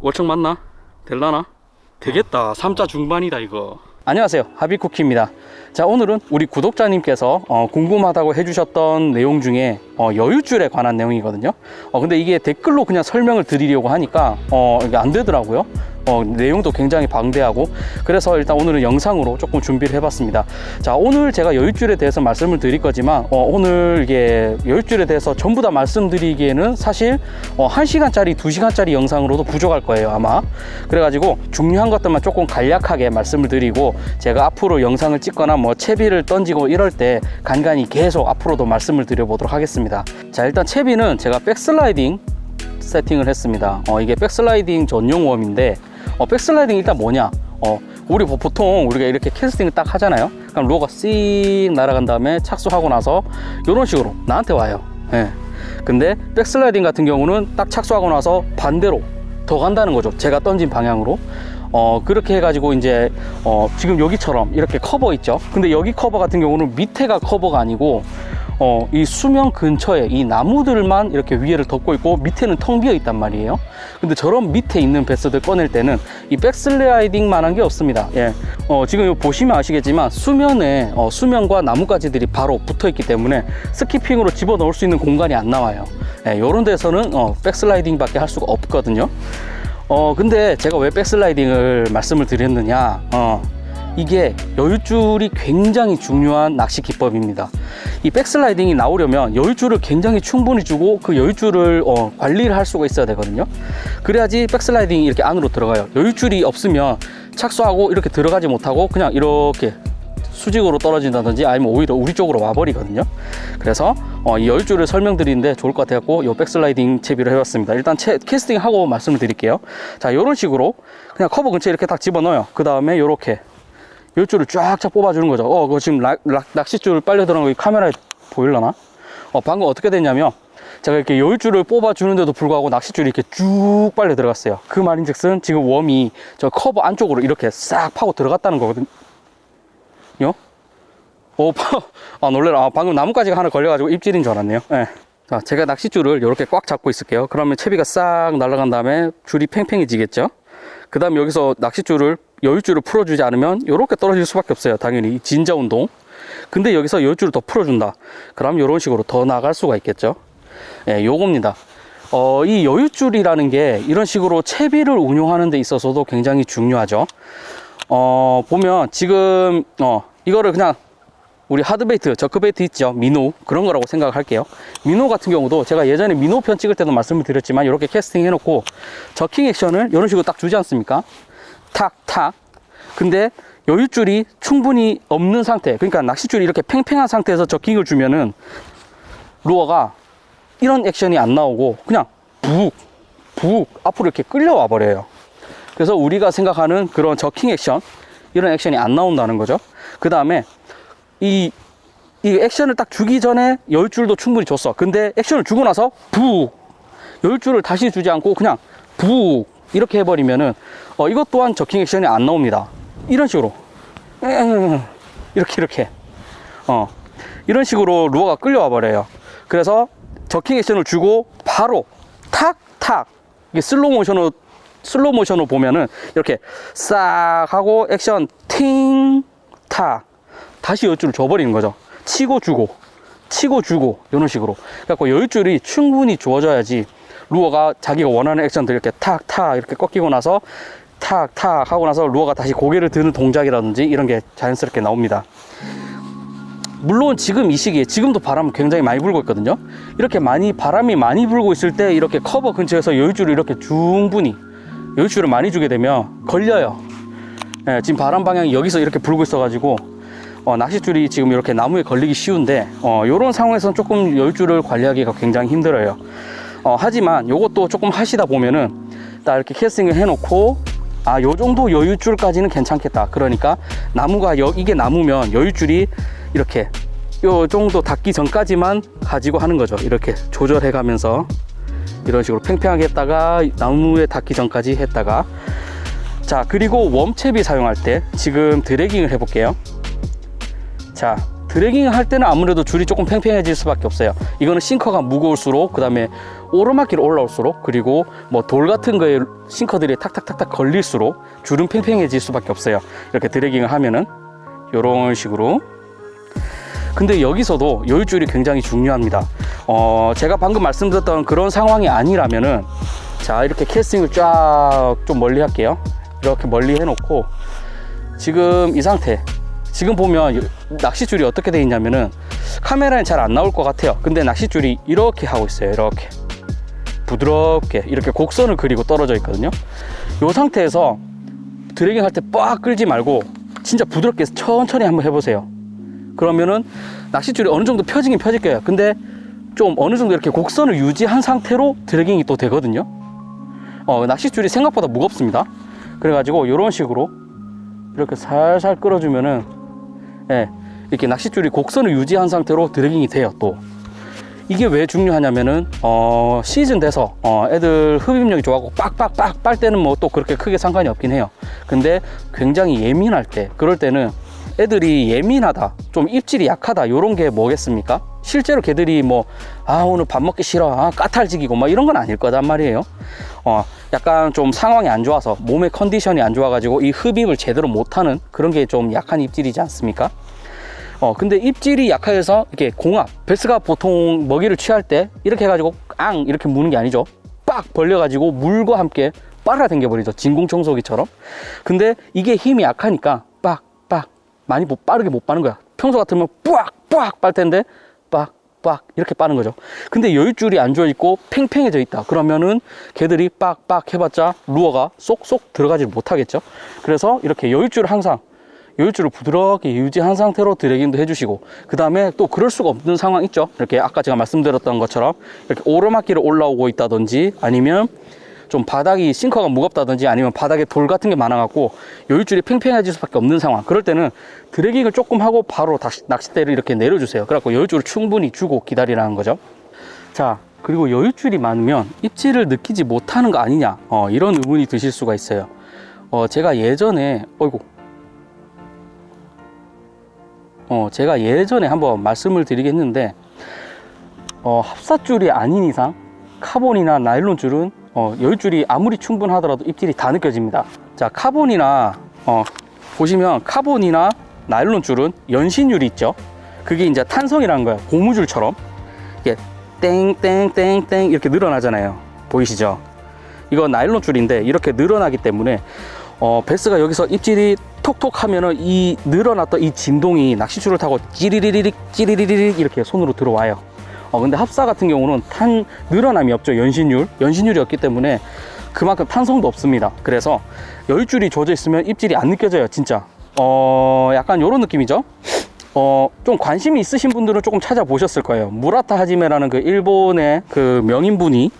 월척 맞나? 될라나? 되겠다. 3자 중반이다 이거. 안녕하세요. 하비쿠키입니다. 자, 오늘은 우리 구독자님께서 어, 궁금하다고 해주셨던 내용 중에 어, 여유줄에 관한 내용이거든요. 어, 근데 이게 댓글로 그냥 설명을 드리려고 하니까 어, 이게 안 되더라고요. 어, 내용도 굉장히 방대하고 그래서 일단 오늘은 영상으로 조금 준비를 해봤습니다. 자, 오늘 제가 여유줄에 대해서 말씀을 드릴 거지만 어, 오늘 이게 여유줄에 대해서 전부 다 말씀드리기에는 사실 어, 1시간짜리, 2시간짜리 영상으로도 부족할 거예요, 아마. 그래가지고 중요한 것들만 조금 간략하게 말씀을 드리고 제가 앞으로 영상을 찍거나 뭐 채비를 던지고 이럴 때 간간히 계속 앞으로도 말씀을 드려보도록 하겠습니다. 자, 일단 채비는 제가 백슬라이딩 세팅을 했습니다. 어, 이게 백슬라이딩 전용 웜인데 어, 백슬라이딩 일단 뭐냐? 어, 우리 보- 보통 우리가 이렇게 캐스팅을 딱 하잖아요. 그럼 로가 씩 날아간 다음에 착수하고 나서 이런 식으로 나한테 와요. 예. 근데 백슬라이딩 같은 경우는 딱 착수하고 나서 반대로 더 간다는 거죠. 제가 던진 방향으로. 어, 그렇게 해가지고 이제, 어, 지금 여기처럼 이렇게 커버 있죠. 근데 여기 커버 같은 경우는 밑에가 커버가 아니고, 어, 이 수면 근처에 이 나무들만 이렇게 위에를 덮고 있고 밑에는 텅 비어 있단 말이에요. 근데 저런 밑에 있는 베스들 꺼낼 때는 이 백슬라이딩 만한 게 없습니다. 예. 어, 지금 보시면 아시겠지만 수면에 어, 수면과 나뭇가지들이 바로 붙어 있기 때문에 스키핑으로 집어 넣을 수 있는 공간이 안 나와요. 예, 이런 데서는 어, 백슬라이딩 밖에 할 수가 없거든요. 어, 근데 제가 왜 백슬라이딩을 말씀을 드렸느냐? 어, 이게 여유줄이 굉장히 중요한 낚시 기법입니다. 이 백슬라이딩이 나오려면 여유줄을 굉장히 충분히 주고 그 여유줄을 어, 관리를 할 수가 있어야 되거든요. 그래야지 백슬라이딩이 이렇게 안으로 들어가요. 여유줄이 없으면 착수하고 이렇게 들어가지 못하고 그냥 이렇게 수직으로 떨어진다든지 아니면 오히려 우리 쪽으로 와버리거든요. 그래서 어, 이 여유줄을 설명드리는데 좋을 것 같아갖고 이 백슬라이딩 채비를 해봤습니다. 일단 채, 캐스팅 하고 말씀을 드릴게요. 자, 이런 식으로 그냥 커버 근처에 이렇게 딱 집어넣어요. 그 다음에 이렇게 여줄을 쫙쫙 뽑아주는 거죠. 어, 그거 지금 락, 락, 낚싯줄 빨려 들어간 거 카메라에 보일라나? 어, 방금 어떻게 됐냐면, 제가 이렇게 여줄을 뽑아주는데도 불구하고 낚싯줄이 이렇게 쭉 빨려 들어갔어요. 그 말인 즉슨 지금 웜이 저 커버 안쪽으로 이렇게 싹 파고 들어갔다는 거거든요. 오, 파, 아, 놀래라. 아, 방금 나뭇가지가 하나 걸려가지고 입질인 줄 알았네요. 예. 자, 제가 낚싯줄을 이렇게 꽉 잡고 있을게요. 그러면 채비가 싹 날아간 다음에 줄이 팽팽해지겠죠? 그 다음에 여기서 낚싯줄을, 여유줄을 풀어주지 않으면 이렇게 떨어질 수밖에 없어요. 당연히. 이 진자 운동. 근데 여기서 여유줄을 더 풀어준다. 그럼 이런 식으로 더 나갈 수가 있겠죠? 예, 요겁니다. 어, 이 여유줄이라는 게 이런 식으로 채비를 운용하는 데 있어서도 굉장히 중요하죠. 어, 보면 지금, 어, 이거를 그냥 우리 하드베이트, 저크베이트 있죠? 민호. 그런 거라고 생각할게요. 민호 같은 경우도 제가 예전에 민호 편 찍을 때도 말씀을 드렸지만 이렇게 캐스팅 해놓고 저킹 액션을 이런 식으로 딱 주지 않습니까? 탁, 탁. 근데 여유줄이 충분히 없는 상태, 그러니까 낚싯줄이 이렇게 팽팽한 상태에서 저킹을 주면은 루어가 이런 액션이 안 나오고 그냥 북, 북 앞으로 이렇게 끌려와 버려요. 그래서 우리가 생각하는 그런 저킹 액션, 이런 액션이 안 나온다는 거죠. 그 다음에 이, 이 액션을 딱 주기 전에 열줄도 충분히 줬어. 근데 액션을 주고 나서 북! 열줄을 다시 주지 않고 그냥 북! 이렇게 해버리면은, 어, 이것 또한 저킹 액션이 안 나옵니다. 이런 식으로. 이렇게, 이렇게. 어. 이런 식으로 루어가 끌려와 버려요. 그래서 저킹 액션을 주고 바로 탁, 탁. 이게 슬로우 모션으로, 슬로우 모션으로 보면은 이렇게 싹 하고 액션 팅, 탁. 다시 여유줄을 줘버리는 거죠. 치고 주고, 치고 주고, 이런 식으로. 그래갖고 여유줄이 충분히 주어져야지 루어가 자기가 원하는 액션들 이렇게 탁, 탁 이렇게 꺾이고 나서 탁, 탁 하고 나서 루어가 다시 고개를 드는 동작이라든지 이런 게 자연스럽게 나옵니다. 물론 지금 이 시기에 지금도 바람 굉장히 많이 불고 있거든요. 이렇게 많이 바람이 많이 불고 있을 때 이렇게 커버 근처에서 여유줄을 이렇게 충분히 여유줄을 많이 주게 되면 걸려요. 예, 지금 바람 방향이 여기서 이렇게 불고 있어가지고 어, 낚싯줄이 지금 이렇게 나무에 걸리기 쉬운데 어, 이런 상황에서는 조금 여유줄을 관리하기가 굉장히 힘들어요. 어, 하지만 이것도 조금 하시다 보면은 딱 이렇게 캐스팅을 해놓고 아, 요 정도 여유줄까지는 괜찮겠다. 그러니까 나무가 여, 이게 나무면 여유줄이 이렇게 요 정도 닿기 전까지만 가지고 하는 거죠. 이렇게 조절해 가면서 이런 식으로 팽팽하게 했다가 나무에 닿기 전까지 했다가 자, 그리고 웜채비 사용할 때 지금 드래깅을 해 볼게요. 자, 드래깅 할 때는 아무래도 줄이 조금 팽팽해질 수밖에 없어요. 이거는 싱커가 무거울수록 그 다음에 오르막길 올라올수록 그리고 뭐 돌 같은 거에 싱커들이 탁탁탁탁 걸릴수록 줄은 팽팽해질 수밖에 없어요. 이렇게 드래깅을 하면은 이런 식으로. 근데 여기서도 여유줄이 굉장히 중요합니다. 어, 제가 방금 말씀드렸던 그런 상황이 아니라면은 자 이렇게 캐스팅을 쫙 좀 멀리 할게요. 이렇게 멀리 해놓고 지금 이 상태 지금 보면 요- 낚싯줄이 어떻게 돼 있냐면은 카메라엔 잘 안 나올 것 같아요. 근데 낚싯줄이 이렇게 하고 있어요. 이렇게. 부드럽게. 이렇게 곡선을 그리고 떨어져 있거든요. 이 상태에서 드래깅 할 때 빡 끌지 말고 진짜 부드럽게 천천히 한번 해보세요. 그러면은 낚싯줄이 어느 정도 펴지긴 펴질 거예요. 근데 좀 어느 정도 이렇게 곡선을 유지한 상태로 드래깅이 또 되거든요. 어, 낚싯줄이 생각보다 무겁습니다. 그래가지고 이런 식으로 이렇게 살살 끌어주면은 예, 이렇게 낚싯줄이 곡선을 유지한 상태로 드래깅이 돼요 또. 이게 왜 중요하냐면은 어, 시즌 돼서 어, 애들 흡입력이 좋아하고 빡빡빡 빨 때는 뭐 또 그렇게 크게 상관이 없긴 해요. 근데 굉장히 예민할 때 그럴 때는 애들이 예민하다 좀 입질이 약하다 요런 게 뭐겠습니까 실제로 걔들이 뭐 아 오늘 밥 먹기 싫어. 아 까탈지기고 막 이런 건 아닐 거단 말이에요. 어 약간 좀 상황이 안 좋아서 몸의 컨디션이 안 좋아가지고 이 흡입을 제대로 못하는 그런 게 좀 약한 입질이지 않습니까? 어 근데 입질이 약해서 이렇게 공합 베스가 보통 먹이를 취할 때 이렇게 해가지고 앙! 이렇게 무는 게 아니죠. 빡! 벌려가지고 물과 함께 빨아당겨 버리죠. 진공청소기처럼. 근데 이게 힘이 약하니까 빡 빡! 많이 못 빠르게 못 빠는 거야. 평소 같으면 뿌악 뿌악 빨 텐데 빡빡 이렇게 빠는 거죠. 근데 여유줄이 안 좋아 있고 팽팽해져 있다. 그러면은 걔들이 빡빡 해봤자 루어가 쏙쏙 들어가지 못하겠죠. 그래서 이렇게 여유줄을 항상 여유줄을 부드럽게 유지한 상태로 드래깅도 해주시고 그 다음에 또 그럴 수가 없는 상황 있죠. 이렇게 아까 제가 말씀드렸던 것처럼 이렇게 오르막길을 올라오고 있다든지 아니면 좀 바닥이 싱커가 무겁다든지 아니면 바닥에 돌 같은 게 많아갖고 여유줄이 팽팽해질 수밖에 없는 상황. 그럴 때는 드래깅을 조금 하고 바로 다시 낚싯대를 이렇게 내려주세요. 그래갖고 여유줄을 충분히 주고 기다리라는 거죠. 자 그리고 여유줄이 많으면 입질을 느끼지 못하는 거 아니냐? 어, 이런 의문이 드실 수가 있어요. 어, 제가 예전에 어이구. 어, 제가 예전에 한번 말씀을 드리겠는데, 어, 합사줄이 아닌 이상, 카본이나 나일론 줄은, 어, 열줄이 아무리 충분하더라도 입질이 다 느껴집니다. 자, 카본이나, 어, 보시면 카본이나 나일론 줄은 연신율이 있죠. 그게 이제 탄성이라는 거예요. 고무줄처럼. 이게 땡땡땡땡 이렇게 늘어나잖아요. 보이시죠? 이거 나일론 줄인데 이렇게 늘어나기 때문에 어, 베스가 여기서 입질이 톡톡 하면은 이 늘어났던 이 진동이 낚시줄을 타고 찌리리리릭 찌리리리릭 이렇게 손으로 들어와요. 어, 근데 합사 같은 경우는 탄 늘어남이 없죠. 연신율. 연신율이 없기 때문에 그만큼 탄성도 없습니다. 그래서 열줄이 젖어 있으면 입질이 안 느껴져요. 진짜. 어, 약간 요런 느낌이죠. 어, 좀 관심이 있으신 분들은 조금 찾아보셨을 거예요. 무라타 하지메라는 그 일본의 그 명인분이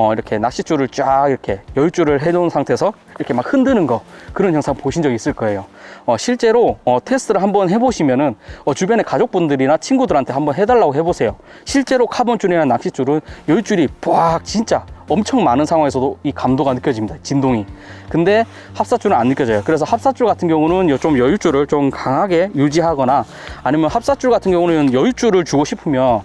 어, 이렇게 낚싯줄을 쫙 이렇게 열줄을 해놓은 상태에서 이렇게 막 흔드는 거 그런 영상 보신 적 있을 거예요. 어, 실제로 어, 테스트를 한번 해보시면은 어, 주변의 가족분들이나 친구들한테 한번 해달라고 해보세요. 실제로 카본줄이나 낚싯줄은 열줄이 빡 진짜 엄청 많은 상황에서도 이 감도가 느껴집니다. 진동이. 근데 합사줄은 안 느껴져요. 그래서 합사줄 같은 경우는 요좀 여유줄을 좀 강하게 유지하거나 아니면 합사줄 같은 경우는 여유줄을 주고 싶으면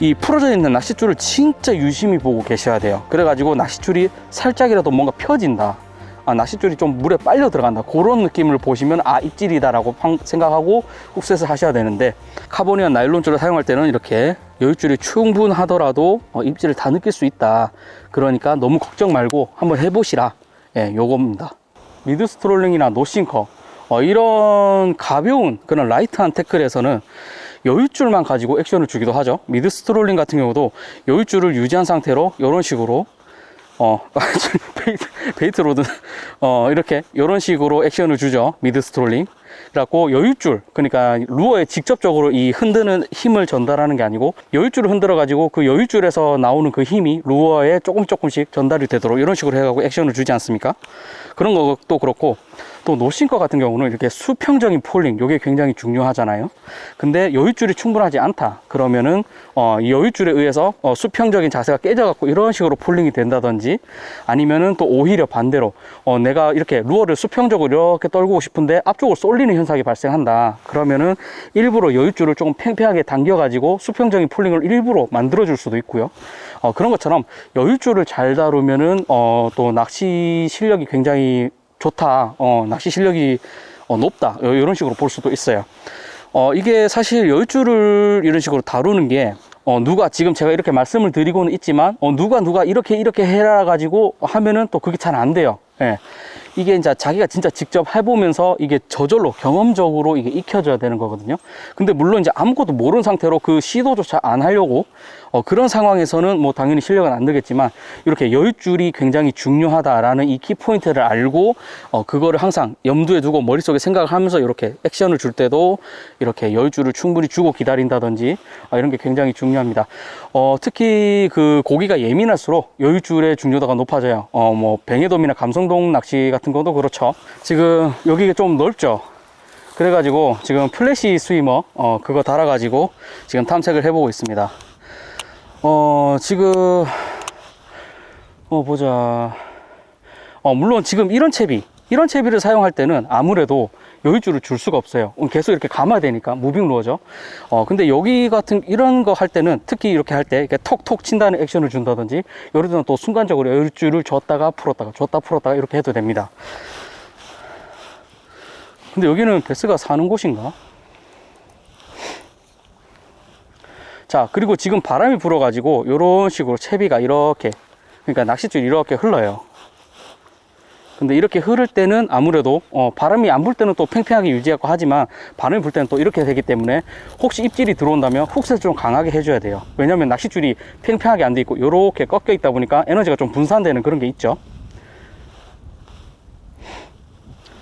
이 풀어져 있는 낚싯줄을 진짜 유심히 보고 계셔야 돼요. 그래가지고 낚싯줄이 살짝이라도 뭔가 펴진다. 아, 낚싯줄이 좀 물에 빨려 들어간다. 그런 느낌을 보시면 아, 입질이다 라고 팡- 생각하고 흡수해서 하셔야 되는데 카본이나 나일론줄을 사용할 때는 이렇게 여유줄이 충분하더라도 어, 입질을 다 느낄 수 있다. 그러니까 너무 걱정 말고 한번 해보시라. 예, 요겁니다. 미드 스트롤링이나 노싱커 어, 이런 가벼운 그런 라이트한 태클에서는 여유줄만 가지고 액션을 주기도 하죠. 미드 스트롤링 같은 경우도 여유줄을 유지한 상태로 이런 식으로 어 베이트, 베이트 로드 어 이렇게 이런 식으로 액션을 주죠. 미드 스트롤링. 그래갖고 여유줄 그러니까 루어에 직접적으로 이 흔드는 힘을 전달하는 게 아니고 여유줄을 흔들어 가지고 그 여유줄에서 나오는 그 힘이 루어에 조금 조금씩 전달이 되도록 이런 식으로 해가고 액션을 주지 않습니까? 그런 것도 그렇고 또 노싱커 같은 경우는 이렇게 수평적인 폴링 이게 굉장히 중요하잖아요. 근데 여유줄이 충분하지 않다. 그러면은 어, 이 여유줄에 의해서 어, 수평적인 자세가 깨져 갖고 이런 식으로 폴링이 된다든지 아니면은 또 오히려 반대로 어, 내가 이렇게 루어를 수평적으로 이렇게 떨고 싶은데 앞쪽으로 쏠리 풀리는 현상이 발생한다. 그러면은 일부러 여유줄을 조금 팽팽하게 당겨 가지고 수평적인 풀링을 일부러 만들어 줄 수도 있고요. 어, 그런 것처럼 여유줄을 잘 다루면은 어, 또 낚시 실력이 굉장히 좋다. 어, 낚시 실력이 어, 높다. 요- 이런 식으로 볼 수도 있어요. 어, 이게 사실 여유줄을 이런 식으로 다루는 게 어, 누가 지금 제가 이렇게 말씀을 드리고는 있지만 어, 누가 누가 이렇게 이렇게 해라 가지고 하면은 또 그게 잘 안 돼요. 예. 이게 이제 자기가 진짜 직접 해보면서 이게 저절로 경험적으로 이게 익혀져야 되는 거거든요. 근데 물론 이제 아무것도 모르는 상태로 그 시도조차 안 하려고 어, 그런 상황에서는 뭐 당연히 실력은 안 되겠지만 이렇게 여유줄이 굉장히 중요하다라는 이 키포인트를 알고 어, 그거를 항상 염두에 두고 머릿속에 생각을 하면서 이렇게 액션을 줄 때도 이렇게 여유줄을 충분히 주고 기다린다든지 아, 이런 게 굉장히 중요합니다. 어, 특히 그 고기가 예민할수록 여유줄의 중요도가 높아져요. 어, 뭐 뱅에돔이나 감성돔 낚시 같은 것도 그렇죠. 지금 여기가 좀 넓죠. 그래가지고 지금 플래시 스위머 어, 그거 달아가지고 지금 탐색을 해보고 있습니다. 어, 지금, 어, 보자. 어, 물론 지금 이런 채비, 이런 채비를 사용할 때는 아무래도 여유줄을 줄 수가 없어요. 음, 계속 이렇게 감아야 되니까, 무빙 루어죠. 어, 근데 여기 같은, 이런 거 할 때는 특히 이렇게 할 때, 이렇게 톡톡 친다는 액션을 준다든지, 예를 들면 또 순간적으로 여유줄을 줬다가 풀었다가, 줬다 풀었다가 이렇게 해도 됩니다. 근데 여기는 베스가 사는 곳인가? 자, 그리고 지금 바람이 불어 가지고, 이런 식으로 채비가 이렇게, 그러니까 낚싯줄이 이렇게 흘러요. 근데 이렇게 흐를 때는 아무래도, 어, 바람이 안 불 때는 또 팽팽하게 유지하고 하지만, 바람이 불 때는 또 이렇게 되기 때문에, 혹시 입질이 들어온다면 훅셋을 좀 강하게 해줘야 돼요. 왜냐면 낚싯줄이 팽팽하게 안 돼 있고, 이렇게 꺾여 있다 보니까 에너지가 좀 분산되는 그런 게 있죠.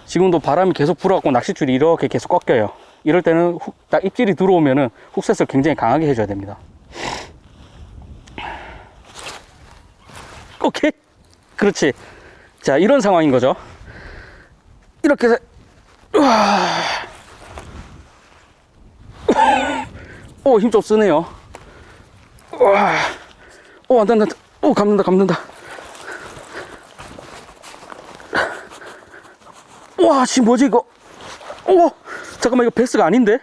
지금도 바람이 계속 불어갖고 낚싯줄이 이렇게 계속 꺾여요. 이럴 때는 훅, 딱 입질이 들어오면은 훅셋을 굉장히 강하게 해줘야 됩니다. 오케이. 그렇지. 자, 이런 상황인 거죠. 이렇게 해서. 오, 힘 좀 쓰네요. 우와. 오, 안 돼, 안 돼. 오, 감는다, 감는다. 와, 지금 뭐지, 이거? 오, 잠깐만, 이거 베스가 아닌데?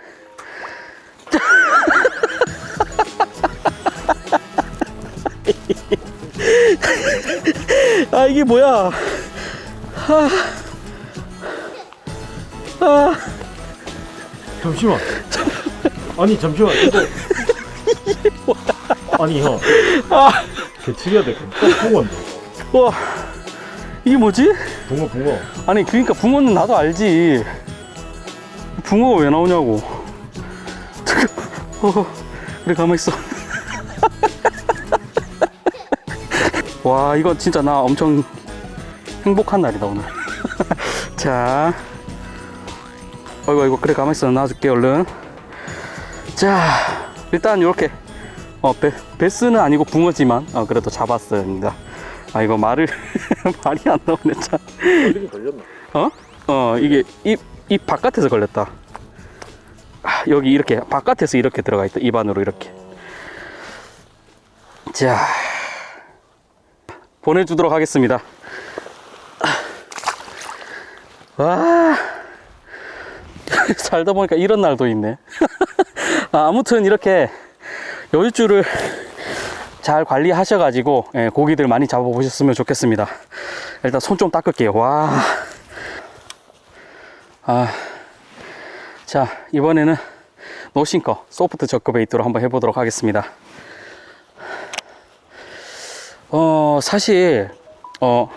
아, 이게 뭐야? 잠시만. 아니 잠시만 이거. 아니 형. 개치기야 돼. 딱 붕어인데. 와, 이게 뭐지? 붕어 붕어. 아니, 그러니까 붕어는 나도 알지. 붕어가 왜 나오냐고. 어, 그래, 가만히 있어. 와, 이거 진짜 나 엄청 행복한 날이다, 오늘. 자. 아이고, 아이고, 그래, 가만히 있어. 놔줄게, 얼른. 자, 일단 이렇게. 어, 베, 베스는 아니고 붕어지만, 어, 그래도 잡았습니다. 아, 이거 말을, 말이 안 나오네, 참. 어? 어, 이게 입, 입 바깥에서 걸렸다. 아, 여기 이렇게, 바깥에서 이렇게 들어가 있다. 입 안으로 이렇게. 자, 보내주도록 하겠습니다. 와, 살다 보니까 이런 날도 있네. 아, 아무튼 이렇게 여유줄을 잘 관리하셔가지고 예, 고기들 많이 잡아보셨으면 좋겠습니다. 일단 손 좀 닦을게요. 와. 아. 자, 이번에는 노싱커 소프트 저크 베이트로 한번 해보도록 하겠습니다. 어, 사실, 어,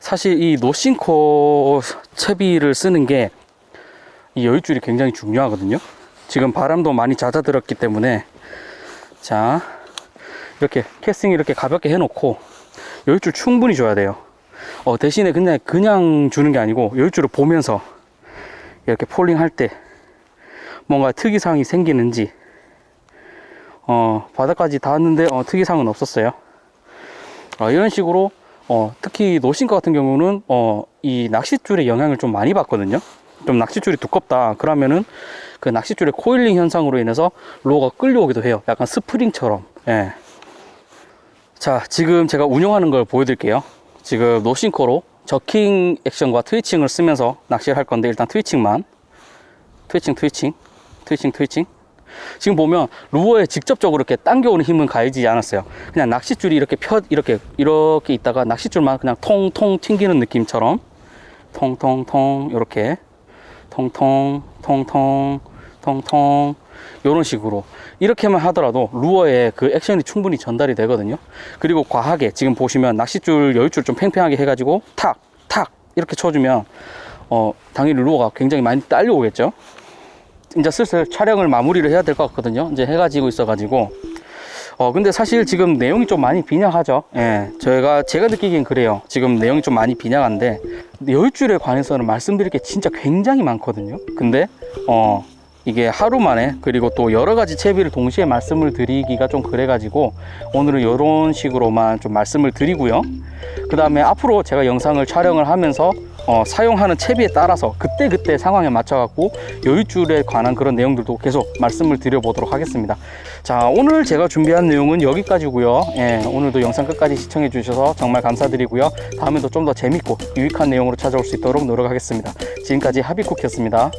사실 이 노싱커 채비를 쓰는 게 이 여유줄이 굉장히 중요하거든요. 지금 바람도 많이 잦아들었기 때문에 자, 이렇게 캐스팅 이렇게 가볍게 해놓고 여유줄 충분히 줘야 돼요. 어, 대신에 그냥, 그냥 주는 게 아니고 여유줄을 보면서 이렇게 폴링 할 때 뭔가 특이사항이 생기는지 어, 바닥까지 닿았는데 어, 특이사항은 없었어요. 어, 이런 식으로 어, 특히 노싱커 같은 경우는 어, 이 낚싯줄의 영향을 좀 많이 받거든요. 좀 낚싯줄이 두껍다. 그러면은 그 낚싯줄의 코일링 현상으로 인해서 로가 끌려오기도 해요. 약간 스프링처럼. 예. 자, 지금 제가 운영하는 걸 보여드릴게요. 지금 노싱커로 저킹 액션과 트위칭을 쓰면서 낚시를 할 건데 일단 트위칭만 트위칭 트위칭 트위칭 트위칭 지금 보면 루어에 직접적으로 이렇게 당겨오는 힘은 가해지지 않았어요. 그냥 낚싯줄이 이렇게 펴 이렇게 이렇게 있다가 낚싯줄만 그냥 통통 튕기는 느낌처럼 통통통 이렇게 통통 통통 통통 이런 식으로 이렇게만 하더라도 루어에 그 액션이 충분히 전달이 되거든요. 그리고 과하게 지금 보시면 낚싯줄 여유줄 좀 팽팽하게 해가지고 탁 탁 이렇게 쳐주면 어 당연히 루어가 굉장히 많이 딸려오겠죠. 이제 슬슬 촬영을 마무리를 해야 될 것 같거든요. 이제 해가 지고 있어가지고. 어, 근데 사실 지금 내용이 좀 많이 빈약하죠. 예. 저희가, 제가 느끼기엔 그래요. 지금 내용이 좀 많이 빈약한데, 여유줄에 관해서는 말씀드릴 게 진짜 굉장히 많거든요. 근데, 어, 이게 하루 만에, 그리고 또 여러 가지 채비를 동시에 말씀을 드리기가 좀 그래가지고, 오늘은 이런 식으로만 좀 말씀을 드리고요. 그 다음에 앞으로 제가 영상을 촬영을 하면서 어, 사용하는 채비에 따라서 그때그때 상황에 맞춰갖고 여유줄에 관한 그런 내용들도 계속 말씀을 드려보도록 하겠습니다. 자, 오늘 제가 준비한 내용은 여기까지고요. 예, 오늘도 영상 끝까지 시청해 주셔서 정말 감사드리고요. 다음에도 좀 더 재밌고 유익한 내용으로 찾아올 수 있도록 노력하겠습니다. 지금까지 하비쿠키였습니다.